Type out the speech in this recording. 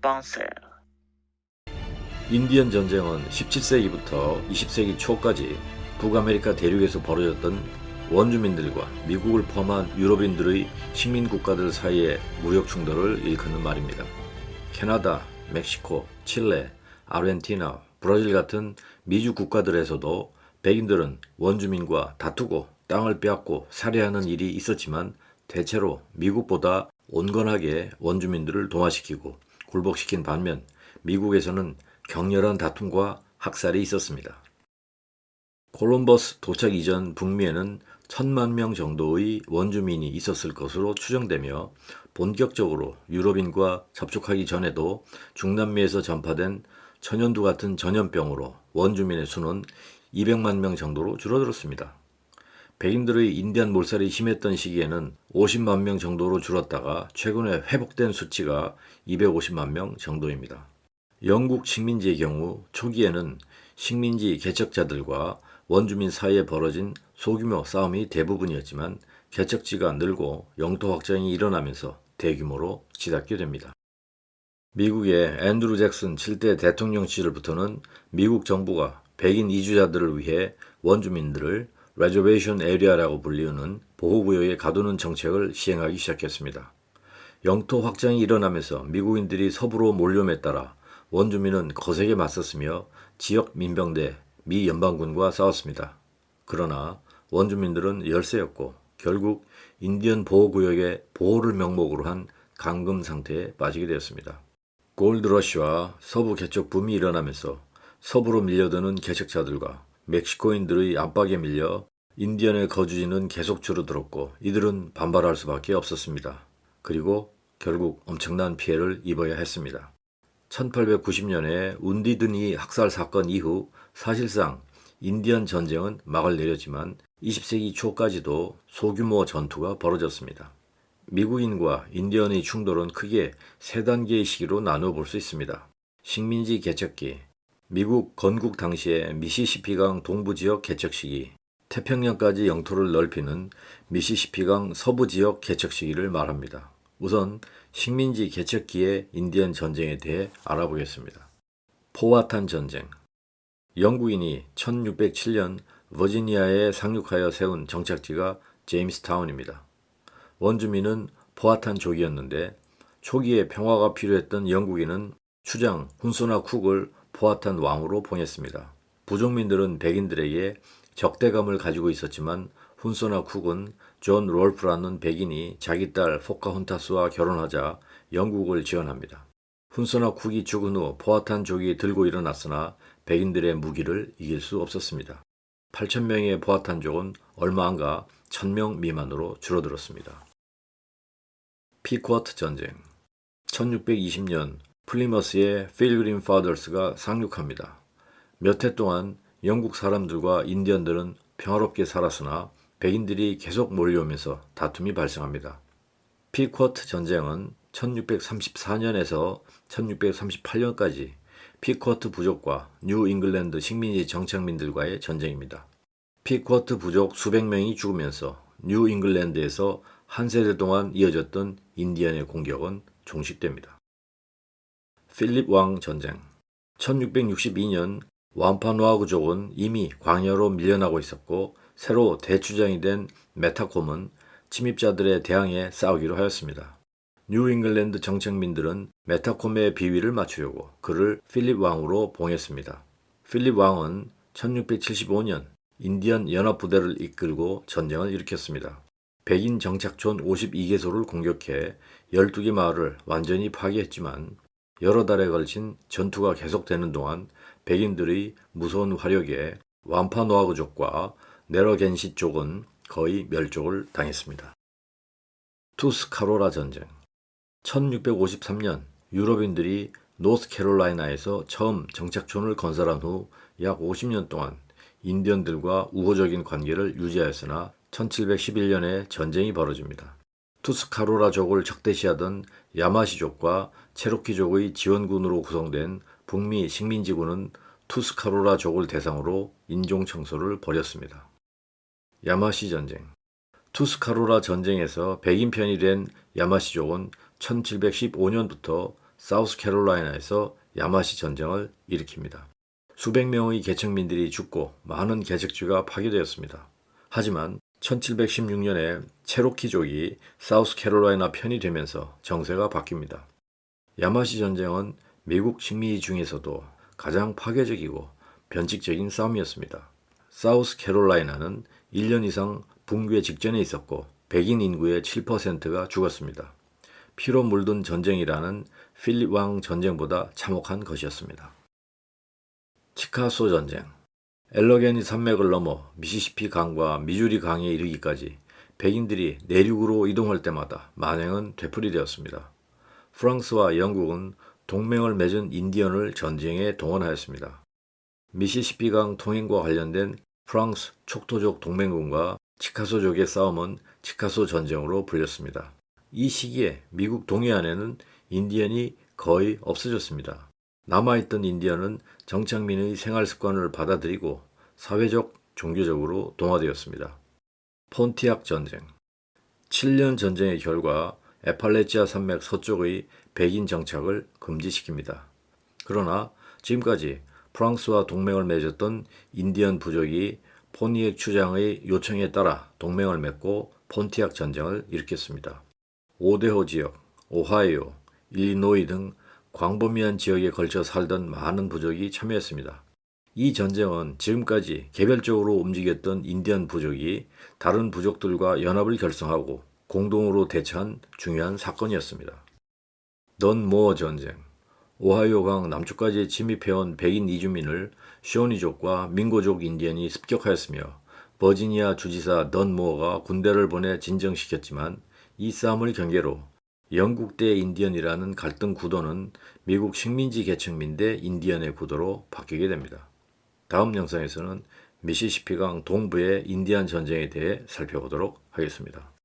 Bouncer. 인디언 전쟁은 17세기부터 20세기 초까지 북아메리카 대륙에서 벌어졌던 원주민들과 미국을 포함한 유럽인들의 식민 국가들 사이의 무력 충돌을 일컫는 말입니다. 캐나다, 멕시코, 칠레, 아르헨티나, 브라질 같은 미주 국가들에서도 백인들은 원주민과 다투고 땅을 빼앗고 살해하는 일이 있었지만 대체로 미국보다 온건하게 원주민들을 동화시키고 굴복시킨 반면 미국에서는 격렬한 다툼과 학살이 있었습니다. 콜럼버스 도착 이전 북미에는 천만 명 정도의 원주민이 있었을 것으로 추정되며 본격적으로 유럽인과 접촉하기 전에도 중남미에서 전파된 천연두 같은 전염병으로 원주민의 수는 200만 명 정도로 줄어들었습니다. 백인들의 인디안 몰살이 심했던 시기에는 50만 명 정도로 줄었다가 최근에 회복된 수치가 250만 명 정도입니다. 영국 식민지의 경우 초기에는 식민지 개척자들과 원주민 사이에 벌어진 소규모 싸움이 대부분이었지만 개척지가 늘고 영토 확장이 일어나면서 대규모로 치닫게 됩니다. 미국의 앤드루 잭슨 7대 대통령 시절부터는 미국 정부가 백인 이주자들을 위해 원주민들을 레저베이션 에리아라고 불리우는 보호구역에 가두는 정책을 시행하기 시작했습니다. 영토 확장이 일어나면서 미국인들이 서부로 몰려옴에 따라 원주민은 거세게 맞섰으며 지역 민병대 미 연방군과 싸웠습니다. 그러나 원주민들은 열세였고 결국 인디언 보호구역의 보호를 명목으로 한 감금 상태에 빠지게 되었습니다. 골드러시와 서부 개척 붐이 일어나면서 서부로 밀려드는 개척자들과 멕시코인들의 압박에 밀려 인디언의 거주지는 계속 줄어들었고 이들은 반발할 수밖에 없었습니다. 그리고 결국 엄청난 피해를 입어야 했습니다. 1890년에 운디드니 학살 사건 이후 사실상 인디언 전쟁은 막을 내렸지만 20세기 초까지도 소규모 전투가 벌어졌습니다. 미국인과 인디언의 충돌은 크게 세 단계의 시기로 나누어 볼 수 있습니다. 식민지 개척기, 미국 건국 당시의 미시시피강 동부 지역 개척 시기, 태평양까지 영토를 넓히는 미시시피강 서부 지역 개척 시기를 말합니다. 우선 식민지 개척기의 인디언 전쟁에 대해 알아보겠습니다. 포와탄 전쟁. 영국인이 1607년 버지니아에 상륙하여 세운 정착지가 제임스타운입니다. 원주민은 포아탄족이었는데 초기에 평화가 필요했던 영국인은 추장 훈소나 쿡을 포아탄 왕으로 봉했습니다. 부족민들은 백인들에게 적대감을 가지고 있었지만 훈소나 쿡은 존 롤프라는 백인이 자기 딸 포카혼타스와 결혼하자 영국을 지원합니다. 훈소나 쿡이 죽은 후 포아탄족이 들고 일어났으나 백인들의 무기를 이길 수 없었습니다. 8천명의 포아탄족은 얼마 안가 1000명 미만으로 줄어들었습니다. 피쿼트 전쟁 1620년 플리머스의 필그림 파더스가 상륙합니다. 몇 해 동안 영국 사람들과 인디언들은 평화롭게 살았으나 백인들이 계속 몰려오면서 다툼이 발생합니다. 피쿼트 전쟁은 1634년에서 1638년까지 피쿼트 부족과 뉴 잉글랜드 식민지 정착민들과의 전쟁입니다. 피쿼트 부족 수백 명이 죽으면서 뉴 잉글랜드에서 한 세대 동안 이어졌던 인디언의 공격은 종식됩니다. 필립 왕 전쟁 1662년 완파노아그족은 이미 광야로 밀려나고 있었고 새로 대추장이 된 메타콤은 침입자들에 대항해 싸우기로 하였습니다. 뉴 잉글랜드 정착민들은 메타콤의 비위를 맞추려고 그를 필립 왕으로 봉했습니다. 필립 왕은 1675년 인디언 연합부대를 이끌고 전쟁을 일으켰습니다. 백인 정착촌 52개소를 공격해 12개 마을을 완전히 파괴했지만 여러 달에 걸친 전투가 계속되는 동안 백인들의 무서운 화력에 완파노아그족과 네러겐시 쪽은 거의 멸족을 당했습니다. 투스카로라 전쟁 1653년 유럽인들이 노스캐롤라이나에서 처음 정착촌을 건설한 후 약 50년 동안 인디언들과 우호적인 관계를 유지하였으나 1711년에 전쟁이 벌어집니다. 투스카로라족을 적대시하던 야마시족과 체로키족의 지원군으로 구성된 북미 식민지군은 투스카로라족을 대상으로 인종 청소를 벌였습니다. 야마시 전쟁 투스카로라 전쟁에서 백인 편이 된 야마시족은 1715년부터 사우스캐롤라이나에서 야마시 전쟁을 일으킵니다. 수백 명의 개척민들이 죽고 많은 개척지가 파괴되었습니다. 하지만 1716년에 체로키족이 사우스캐롤라이나 편이 되면서 정세가 바뀝니다. 야마시 전쟁은 미국 식민지 중에서도 가장 파괴적이고 변칙적인 싸움이었습니다. 사우스캐롤라이나는 1년 이상 붕괴 직전에 있었고 백인 인구의 7%가 죽었습니다. 피로 물든 전쟁이라는 필립 왕 전쟁보다 참혹한 것이었습니다. 치카소 전쟁 엘러게니 산맥을 넘어 미시시피 강과 미주리 강에 이르기까지 백인들이 내륙으로 이동할 때마다 만행은 되풀이되었습니다. 프랑스와 영국은 동맹을 맺은 인디언을 전쟁에 동원하였습니다. 미시시피강 통행과 관련된 프랑스 촉토족 동맹군과 치카소족의 싸움은 치카소 전쟁으로 불렸습니다. 이 시기에 미국 동해안에는 인디언이 거의 없어졌습니다. 남아있던 인디언은 정착민의 생활 습관을 받아들이고 사회적, 종교적으로 동화되었습니다. 폰티악 전쟁 7년 전쟁의 결과 에팔레치아 산맥 서쪽의 백인 정착을 금지시킵니다. 그러나 지금까지 프랑스와 동맹을 맺었던 인디언 부족이 포니액 추장의 요청에 따라 동맹을 맺고 폰티악 전쟁을 일으켰습니다. 오데호 지역, 오하이오, 일리노이 등 광범위한 지역에 걸쳐 살던 많은 부족이 참여했습니다. 이 전쟁은 지금까지 개별적으로 움직였던 인디언 부족이 다른 부족들과 연합을 결성하고 공동으로 대처한 중요한 사건이었습니다. 넌 모어 전쟁 오하이오강 남쪽까지 침입해온 백인 이주민을 쇼니족과 민고족 인디언이 습격하였으며 버지니아 주지사 넌 모어가 군대를 보내 진정시켰지만 이 싸움을 경계로 영국 대 인디언이라는 갈등 구도는 미국 식민지 계층민 대 인디언의 구도로 바뀌게 됩니다. 다음 영상에서는 미시시피강 동부의 인디안 전쟁에 대해 살펴보도록 하겠습니다.